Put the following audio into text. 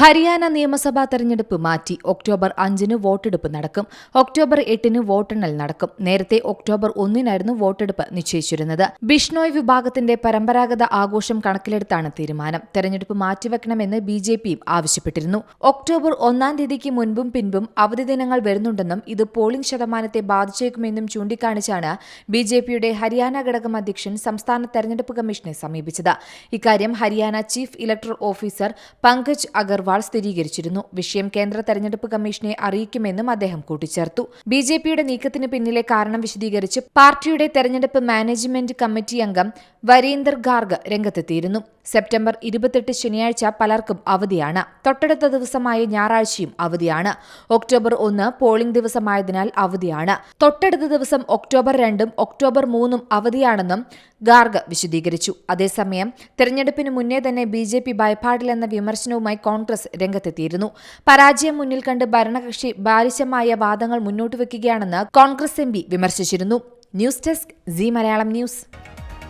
ഹരിയാന നിയമസഭാ തെരഞ്ഞെടുപ്പ് മാറ്റി ഒക്ടോബർ അഞ്ചിന് വോട്ടെടുപ്പ് നടക്കും. ഒക്ടോബർ എട്ടിന് വോട്ടെണ്ണൽ നടക്കും. നേരത്തെ ഒക്ടോബർ ഒന്നിനായിരുന്നു വോട്ടെടുപ്പ് നിശ്ചയിച്ചിരുന്നത്. ബിഷ്ണോയ് വിഭാഗത്തിന്റെ പരമ്പരാഗത ആഘോഷം കണക്കിലെടുത്താണ് തീരുമാനം. തെരഞ്ഞെടുപ്പ് മാറ്റിവെക്കണമെന്ന് ബി ജെ പിയും ആവശ്യപ്പെട്ടിരുന്നു. ഒക്ടോബർ ഒന്നാം തീയതിക്ക് മുൻപും പിൻപും അവധി ദിനങ്ങൾ വരുന്നുണ്ടെന്നും ഇത് പോളിംഗ് ശതമാനത്തെ ബാധിച്ചേക്കുമെന്നും ചൂണ്ടിക്കാണിച്ചാണ് ബി ജെ പിയുടെ ഹരിയാന ഘടകം അധ്യക്ഷൻ സംസ്ഥാന തെരഞ്ഞെടുപ്പ് കമ്മീഷനെ സമീപിച്ചത്. ഇക്കാര്യം Haryana chief electoral officer Pankaj Agarwal സ്ഥിരീകരിച്ചിരുന്നു. വിഷയം കേന്ദ്ര തെരഞ്ഞെടുപ്പ് കമ്മീഷനെ അറിയിക്കുമെന്നും അദ്ദേഹം കൂട്ടിച്ചേർത്തു. ബി ജെ പിയുടെ നീക്കത്തിന് പിന്നിലെ കാരണം വിശദീകരിച്ച് പാർട്ടിയുടെ തെരഞ്ഞെടുപ്പ് മാനേജ്മെന്റ് കമ്മിറ്റി അംഗം വരീന്ദർ ഗാർഗ് രംഗത്തെത്തിയിരുന്നു. സെപ്റ്റംബർ ഇരുപത്തെട്ട് ശനിയാഴ്ച പലർക്കും അവധിയാണ്. തൊട്ടടുത്ത ദിവസമായ ഞായറാഴ്ചയും അവധിയാണ്. ഒക്ടോബർ ഒന്ന് പോളിംഗ് ദിവസമായതിനാൽ അവധിയാണ്. തൊട്ടടുത്ത ദിവസം ഒക്ടോബർ രണ്ടും ഒക്ടോബർ മൂന്നും അവധിയാണെന്നും ഗാർഗ് വിശദീകരിച്ചു. അതേസമയം തെരഞ്ഞെടുപ്പിന് മുന്നേ തന്നെ ബി ജെ പി ഭയപ്പാടിലെന്ന വിമർശനവുമായി കോൺഗ്രസ് രംഗത്തെത്തിയിരുന്നു. പരാജയം മുന്നിൽ കണ്ട് ഭരണകക്ഷി ബാലിശമായ വാദങ്ങൾ മുന്നോട്ട് വയ്ക്കുകയാണെന്ന് Congress M വിമർശിച്ചിരുന്നു. News desk C Malayalam news.